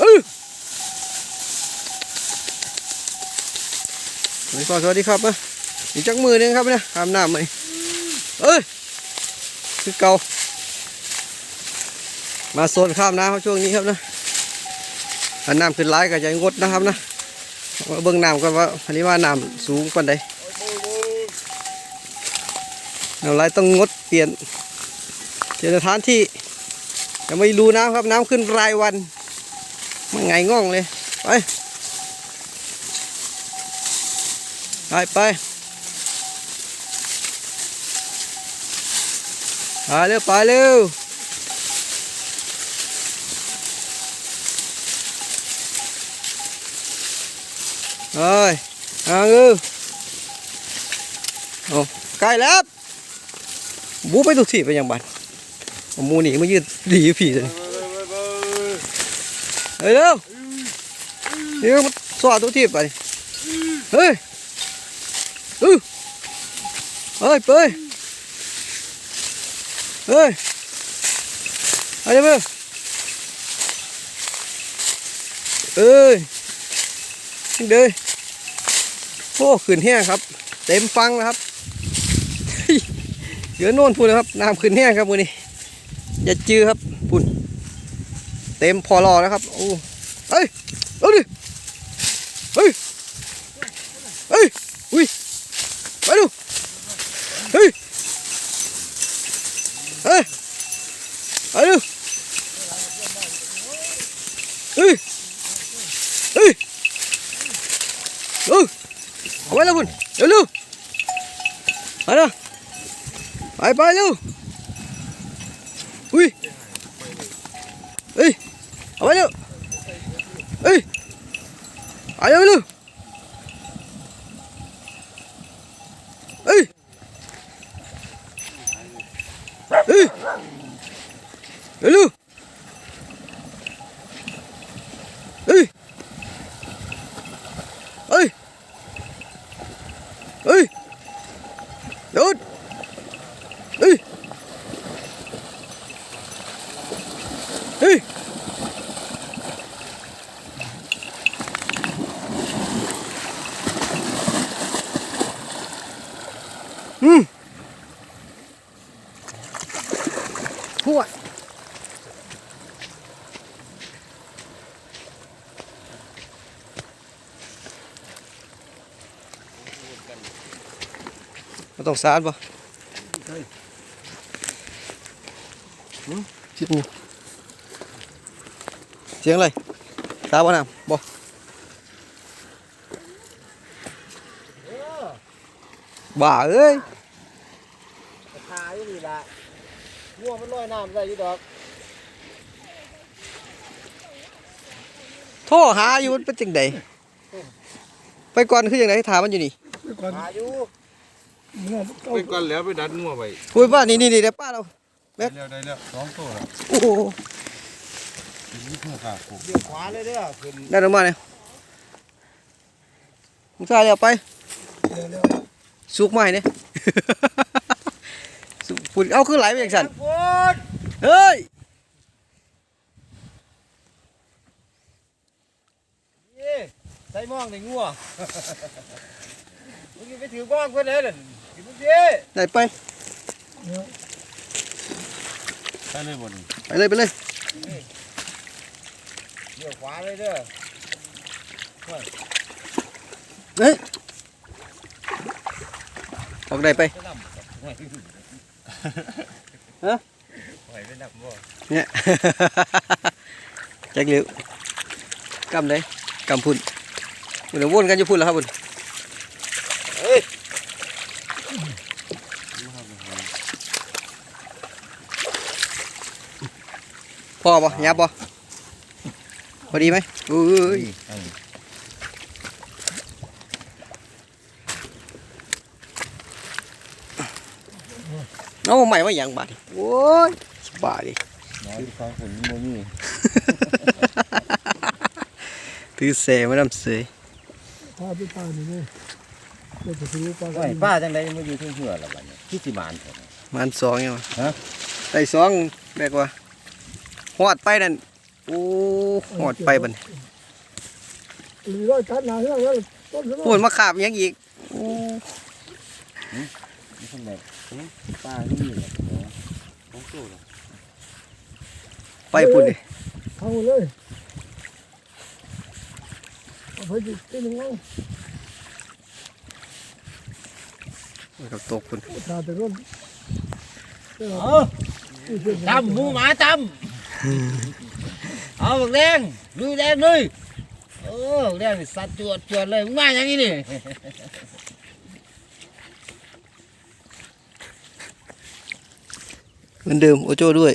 เออสวัสดีครับสวัสดีครับนะอีกจักมือหนึงครับเนี่ยอาบน้ำไหมเอ้ยคือเก่ามาโซนข้ามน้ำครับช่วงนี้ครับนะถ้าน้ำขึ้นร้ายก็จะงดนะครับนะเบิ่งน้ำกันว่าอันนี้ว่าน้ำสูงกว่าใดน้ำร้ายต้องงดเปลี่ยนเปลี่ยนสถานที่จะไม่รู้น้ำครับน้ำขึ้นรายวัน มันไงง่องเลย ไป ไปไปไปเร็วไปเร็วเฮ้ยอ่างือโอ้ใกล้แล้วบูไปทุกที่ไปยังบ้านมูนี่มายืนดีผีเลย เฮ้ยเร็วเดี๋ยวมันสวดทุกที่ไปเฮ้ยอือเฮ้ยเปยเฮ้ยเอาเดี๋ยวมึงเอ้ยเด้ยโอ้ขึ้นแห้งครับ เต็มฟังนะครับเดี๋ยวโน่นพูดเลยครับน้ำขึ้นแห้งครับมือนี้อย่าจื้อครับพุ่น เต็มพอรอแล้วครับโอ้เฮ้ยเอาดิเฮ้ยเฮ้ยอุ้ยไปดูเฮ้ยเฮ้ยไปดูเฮ้ยเฮ้ยเออเอาไว้แล้วพุ่นเร็วเร็วไปนะไปไปเร็วอุ้ยเอ้ยเอาไปเร็วเอ้ยไปเร็วเร็วเอ้ย เอ้ยเร็วเร็วเอ้ยเอ้ยเอ้ยหยุด เฮ้ย เฮ้ย อืมหัวมัน ต้องสาดป่ะชิดงูเสียงอะไรตาบ่น้ำบ่บ้าเอ้ยขายอยู่นี่ละง่วงมันลอยน้ำได้อยี่ดอกโทรหาอยู่มันเป็นจังไดไปก่อนคือจังไดถามมันอยู่นี่ขายอยู่ ไปก่อนแล้วไปดัดงัวไว้คุยป้านี่นี่นี่เดี๋ยวป้าเราได้แล้วได้แล้วสองตัวแล้วโอ้โหนี่เพื่อขาโคกเดี๋ยวขวาเลยเด้อขึ้นได้ลงมาเนี่ยมึงทายแล้วไปสุกใหม่เนี่ยสุกฝุ่นเอาคือไหลไปอย่างสันพูดเฮ้ยยี่ใส่หมองในงัวมึงไปถือบ้องเพื่อนเลย เด่นกินมึงดิได้ไปใช่เลยบ่นี่ไปเลยไปเลยเดี๋ยวขวาเลยเด้อออกได้ไปไปนำไหวไปนำบ่เนี่ยแจ็คเหลิวกำเลยกำพุ่นเดี๋ยววนกันอยู่พุ่นแล้วครับพุ่น เฮ้ย พอป่ะยับป่ะพอดีไหมอุ้ยน้องใหม่มาอย่างบาดนี่โอ้ยสบายดิน้อยฟังผลโมนี่ถือเสมานำเสยพาไปป่านี่เลยเดี๋ยวจะซื้อปลาไหวป้าจังไดมาอยู่ทุ่งเหือละบัดนี้คิดสิมานเถอะมันสองยังวะฮะไต่สองแบกว่า หอดไปนั่นโอ้หอดไปบัดนหรือว่าตัดหนาแล้วแล้วต้นแล้วพูดมาขาบยังอีกโอ้นี่คนแบบป้านี่แหละสองตัวละไปพุ่นดิเอาเลยเอาไปดิที่หนึ่งเอากับตกพุ่นตาแต่ร่นเออตำหมูหมาตำ เอาบักแดงลุยแดงลุยเออบักแดงนี่สัตว์จวดจวดเลยมึงมาอย่างนี้นี่เหมือนเดิมโอโจ้ด้วย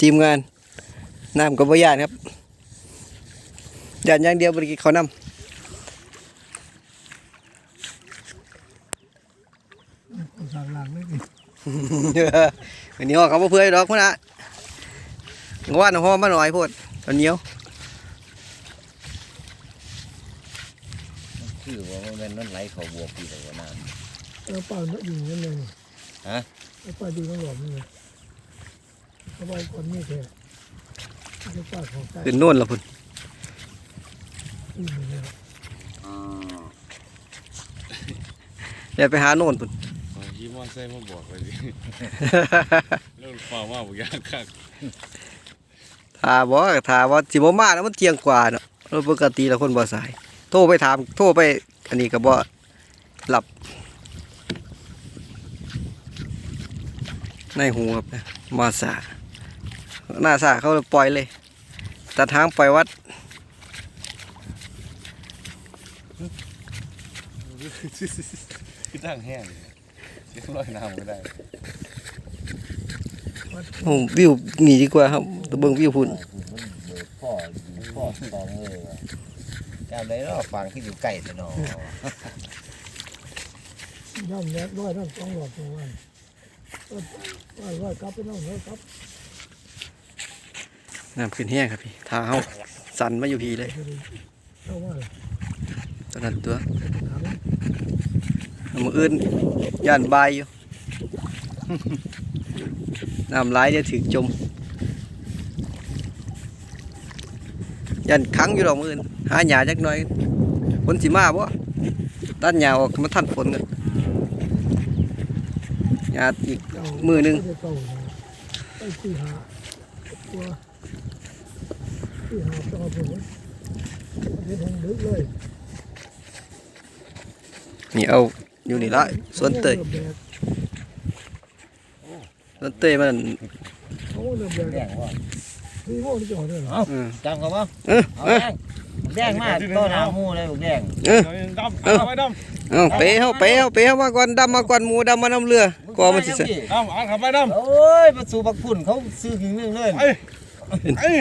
ทีมงานน้ำกับวิญญาณครับยานอย่างเดียวบริกิเขานสั่งหลังไม่ดีำอันนี้ห่อเขาบ่เพื่อดอกพุ่นนะง ว่าหนห่อมาหน่อยโพดตอนเหนียวคือว่ามันนั่นไหลเขาบวกปีแต่ว่าน้เอาป่าเนื้ออยู่นั่นเลยฮะเอาป่าอยู่ข้างหลังนี่เอาไปก่อนนี่แค่เอาป่าของใต้ขึ้นโน่นละพุ่นที่นี่เลยเดี๋ยวไปหาโน่นพุ่นเอาขี่มอไซค์มาบอกไปดิเรื่องฝ่าว่าบุกยากคัก ถาบอกถาว่าสิบ่มาแล้วมันเที่ยงกว่าเนาะแล้วปกติแล้วคนบ่สาย โทรไปถาม โทรไป อันนี้ก็บ่หลับ ในหูครับมาสาหน้าสาเขาปล่อยเลยตัดทางปล่อยวัดที่ตั้งแห้งเลยเสียงลอยน้ำก็ได้ โอ้วิวหนีดีกว่าครับตะเบิงวิวพุ่นพ่อพ่อตองเลยว่ะจำได้เนาะฟังที่อยู่ใกล้แต่นอย่ำแยกร้อยนั่นสองหลอดตรงนั้นร้อยร้อยกลับไปนั่งร้อยกลับน้ำขึ้นแห้งครับพี่ทาเฮาสั่นมาอยู่พีเลยตอนนั้นตัวมมืออื่นย่านบายอยู่ น้ำไหลายเดี๋ยวถึกจม ยันขังอยู่ดอกมืออื่นหาหญ้าจักหน่อยฝนสิมาบ่ตัดหญ้าออกมาทันฝนกันหญ้าอีกมือหนึ่งนี่เอาอยู่นี่ละสวนเตย สวนเตยมันโอ้เริ่มแดแดงงว่านี่โม่นี่จะหอดเลยเหรออืมจำเขาบ่เออเอาเออแดงแดงมากต้นหาหมูเลยบุกแดงเออดำเอาไปดเอาเปเฮาเปเฮาเปเฮามาก่อนดำมาก่อนหมูดำมาน้ำเรือก็มันสิเสร็จำดำอ่านขับไปดำโอ้ยมาสู่บักพุ่นเขาซื้อถึงเรื่องเลยเอ้ยเอ้ย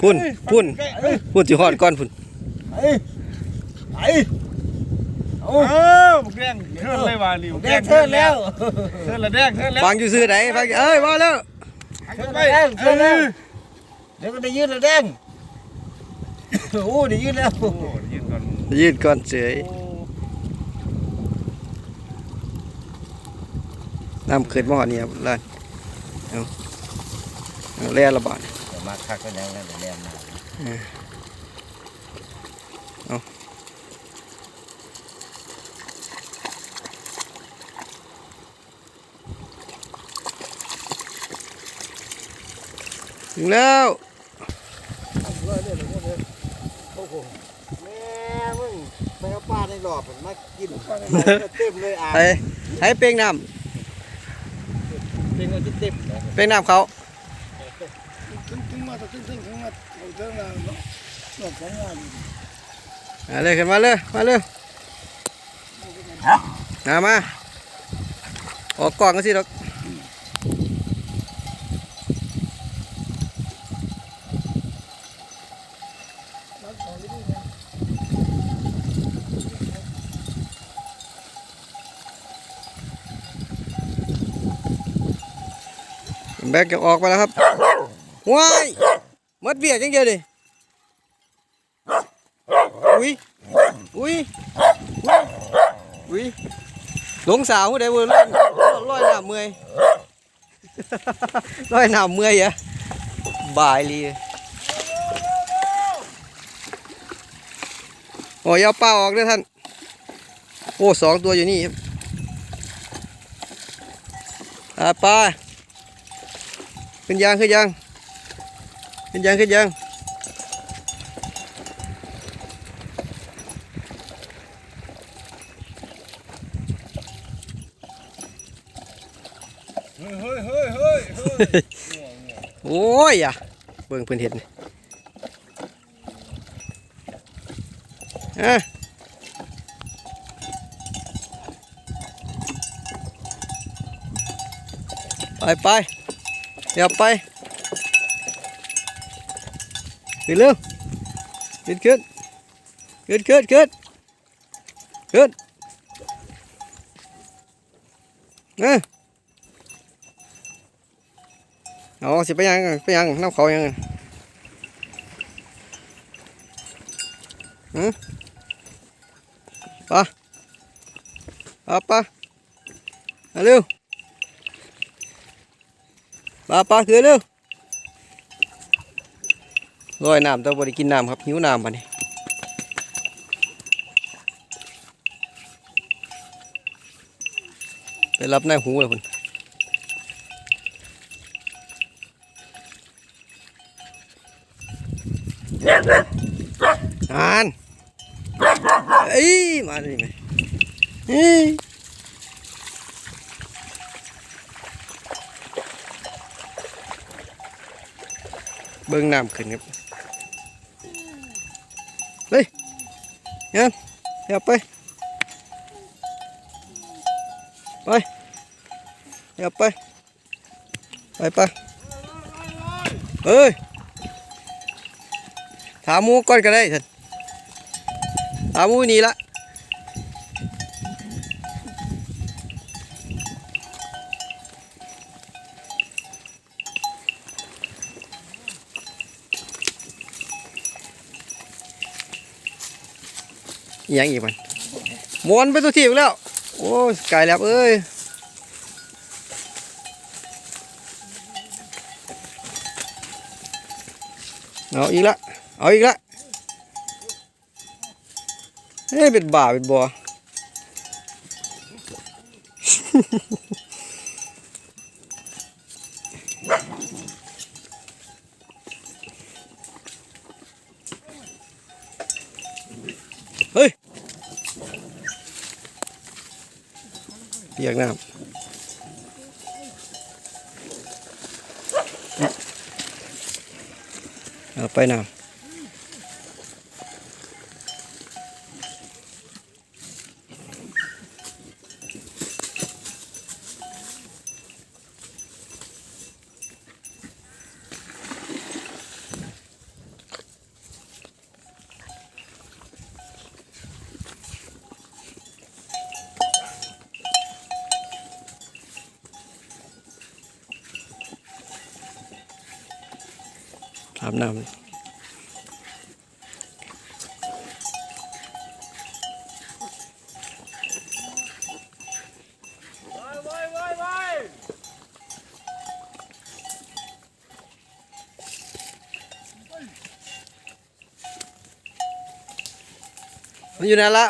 พุ่นพุ่นเอ้ยพุ่นสิฮอดก่อนพุ่นไอ้ไอ้ โอ้เออบุกแดงเทิร์นเลยว่ะนี่แดงเทิร์นแล้วเทิร์นละแดงเทิร์นแล้วฟังอยู่ซื่อไหนฟังเอ้ยมาแล้วเทิร์นไปแดงเอเทิร์นแล้วอเดี๋ยวก็ได้ยืนแล้วแดงโอ้ได้ยืนแล้วโอ้ยืนก่อนยืดก่อนเฉยน้ำขึ้นมาหอดนี่ครับเลยเอาเอาแล่ระบาดมาคักก็ยังนั่นแหละมา ถึงแล้วแม่มึงไปเอาปลาในหลอดมันมากินเต็มเลยอะไปให้เป้งน้เป็นคนที่เต็มเลยำเป้งน้ำเขาขึ้นขึ้นมาขึ้นขึ้นขึ้นมาเอาเท่านั้นเนาะหลอดสองงานมาเลยขึ้นมาเลยมาเลยมามาออกกล่องกันสิดอก แบกจะออกไปแล้วครับว้ายมัดเบียดจังเดียดิอุ้ยอุ้ยอุ้ยหลงสาวได้เวอร์ลร้อยหนาเมื่อยร้อยหนาเมื่อยอะบายลีโอ้ยเอาป้าออกด้ยท่าน โอ้สองตัวอยู่นี่ครับปลา ขึ้นยางขึ้นยางขึ้นยางขึ้นยางเฮ้ยเฮ้ยเฮ้ยเฮ้ยเฮ้ยโอ้ยอะเบิ่งเพิ่นเห็นนี่อะไปไป เดี๋ยวไปขึ้นเร็วขึ้นขึ้นขึ้นขึ้นขึ้นขึ้นเออเอาสิไปยังไปยังน้ำเขายังหืมปะปะปะเร็ว ปะปะคือเร็วลอยน้ำแต่บริกินน้ำครับหิวน้ำปะนี่ยไปรับนาหูเลยคุณอานเอ้ยมาดิไหมเอ้ย เบิ้งน้ำขึ้นครับเฮ้ยยังอย่าไปไปอย่าไปไปไปเอ้ยถามมูก่อนก็ได้ท่านถามมูนี่ละ ยังอีกมันมวนไปตัวที่อีกแล้ว โอ้ยไกลแล้วเอ้ยเอาอีกละเอาอีกละเอ้ยเป็นบ่าเป็นบัว ปียกน้ำเอาไปน้ำ อาบน้ำว้ายว้ายว้ายมันอยู่นั่นละ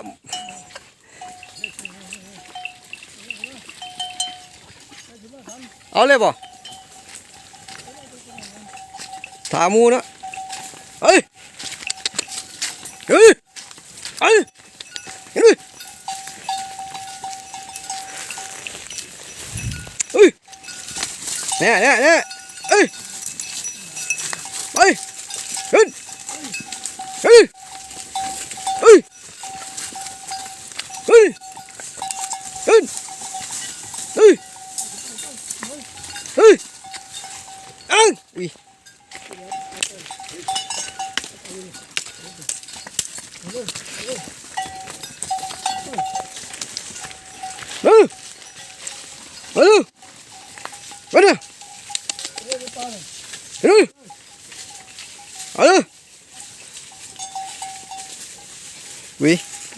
เอาเลยบ่ ถามูนะเฮ้ยเฮ้ยเฮ้ยเฮ้ยเฮ้ยเนี่ยเนี่ยเนี่ย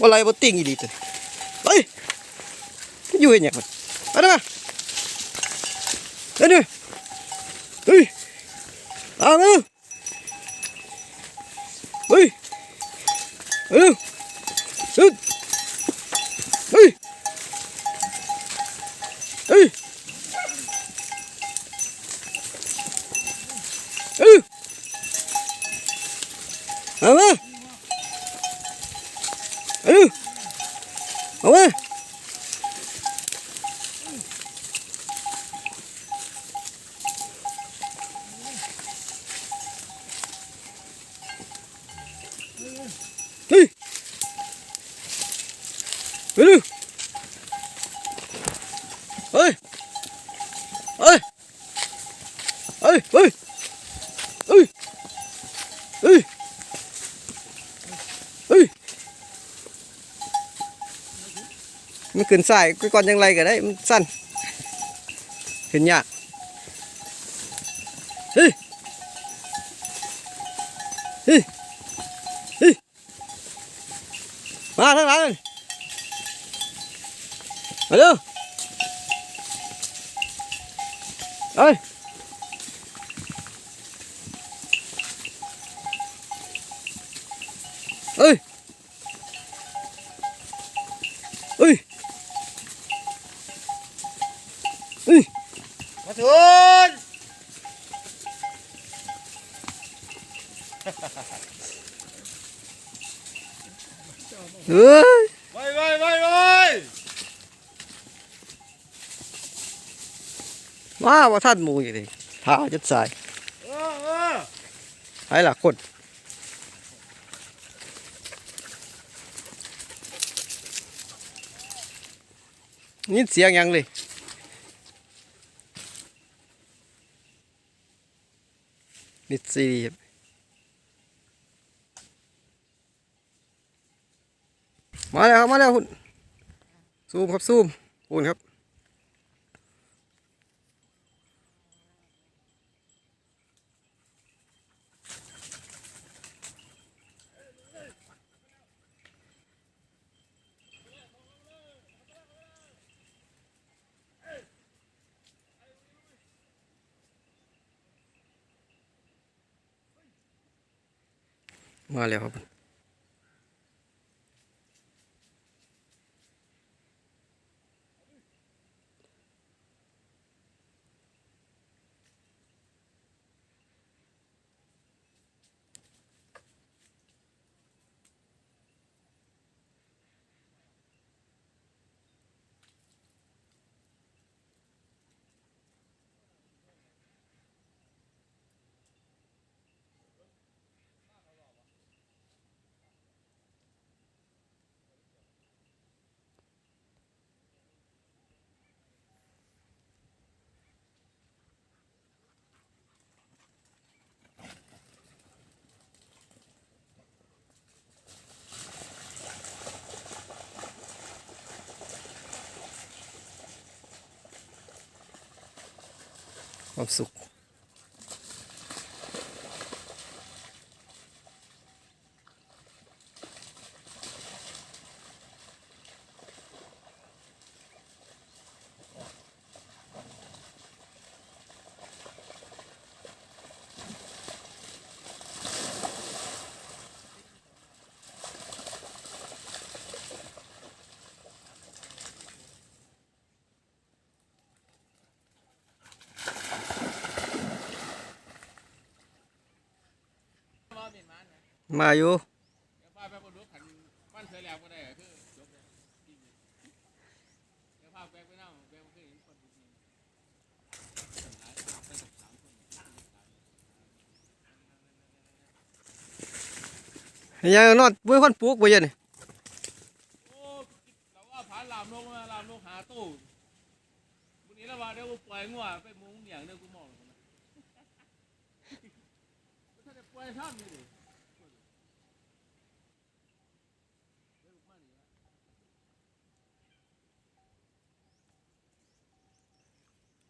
ว่าไรบ่ติ่งอีหลีตัวเฮ้ยอยู่เห็นหยังมันมาดูมาเดี๋ยวดูเฮ้ยเอามาดูเฮ้ Ano? Mawa! ขึ้นสายก่อนยังไรก็ได้มันสั้นขึ้นยากเฮ้ยเฮ้ยเฮ้ยมาทางหลังเลยมาเร็วเอ้ยเอ้ยเอ้ยเอ้ย มาทุน เอ้ย ไปไปไปไป มา ว่าท่านมูอยู่ดิท้าจัดสายเออเออไอ้ล่ะคนนี่เสียงยังเลยมิดซีรีครับมาแล้วครับ มาแล้วคุณซูมครับซูมคุณครับ มาแล้วครับ 없었고. มาอยู่ยังนอนเว้ยคนปลูกไปยังนี่แล้วว่าเดียวกูปอยงัวไงเหยงเถ้าจะปท่นี่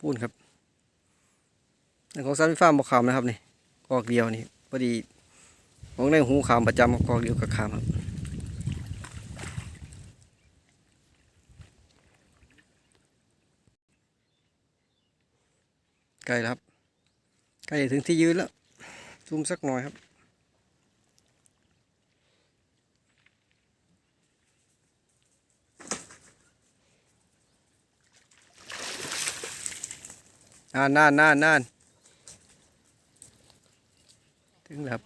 พูนครับของซันฟ้ามบอกขามนะครับนี่กอกเดียวนี่พอดีของในหูขามประจำกอกเดียวกับขามครับใกล้แล้วครับใกล้ถึงที่ยืนแล้วซูมสักหน่อยครับ นานนานนานนานถึงแล้วครับ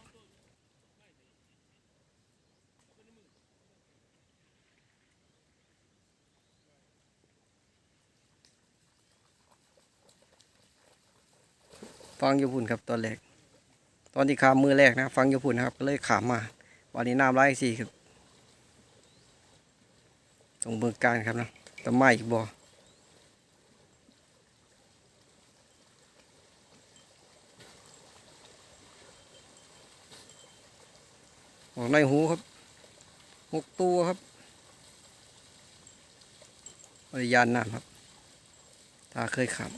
ฟังยู่พุ่นครับตอนแรก ตอนที่ขามมือแรกนะ ฟังยู่พุ่นนะครับ ก็เลยขามมา วันนี้น้ำไหลสี่ครับตรงเบืองการครับนะตะไม้อีกบ่อ ออกในหูครับหกตัวครับบริยานน้ำครับ ถ้าเคยขับ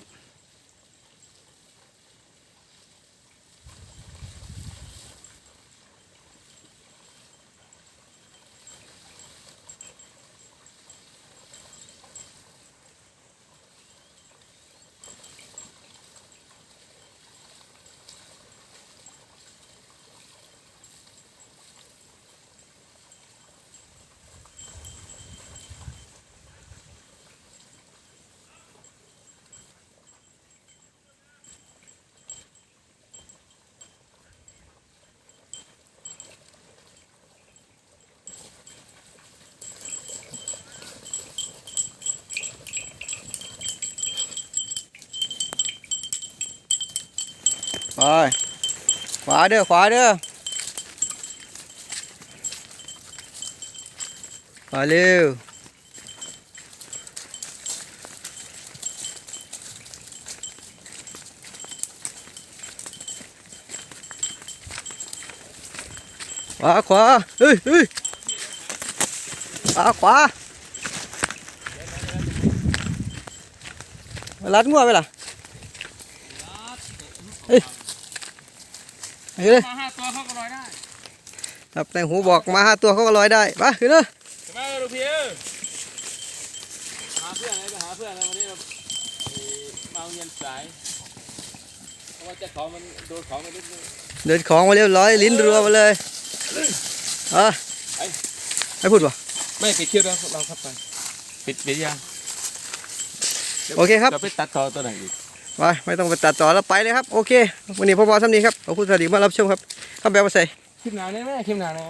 ไปขวาเด้อขวาเด้อมาเร็วขวาขวา เฮ้ยเฮ้ยขวาขวามาลัดงัวไปล่ะเฮ้ยเฮ้ยมาห้าตัวเขาก็ลอยได้ครับในหูบอกมาห้าตัวเขาก็ลอยได้ไปขึ้นเลยใช่ไหมลูกพี่เอ้ยหาเพื่อนอะไรไปหาเพื่อนอะไรวันนี้เราเอ่อมาโรงเรียนสายเพราะว่าเจะของมันโดนของมันนิดนึงเดินของมาเรียบร้อยลิ้นรัวมาเลยอะไอ้ให้พูดวะไม่ปิดเชือกแล้วเราเข้าไปปิดปิดยังโอเคครับเราไปตัดต่อตัวไหนอีก ไปไม่ต้องไปตัดต่อแล้วไปเลยครับ โอเค วันนี้พอๆสำนี้ครับขอบคุณสวัสดีมารับชมครับข้าแบบมาใส่คลิปหนาเนี่ยไหมคลิปหนาเนี่ย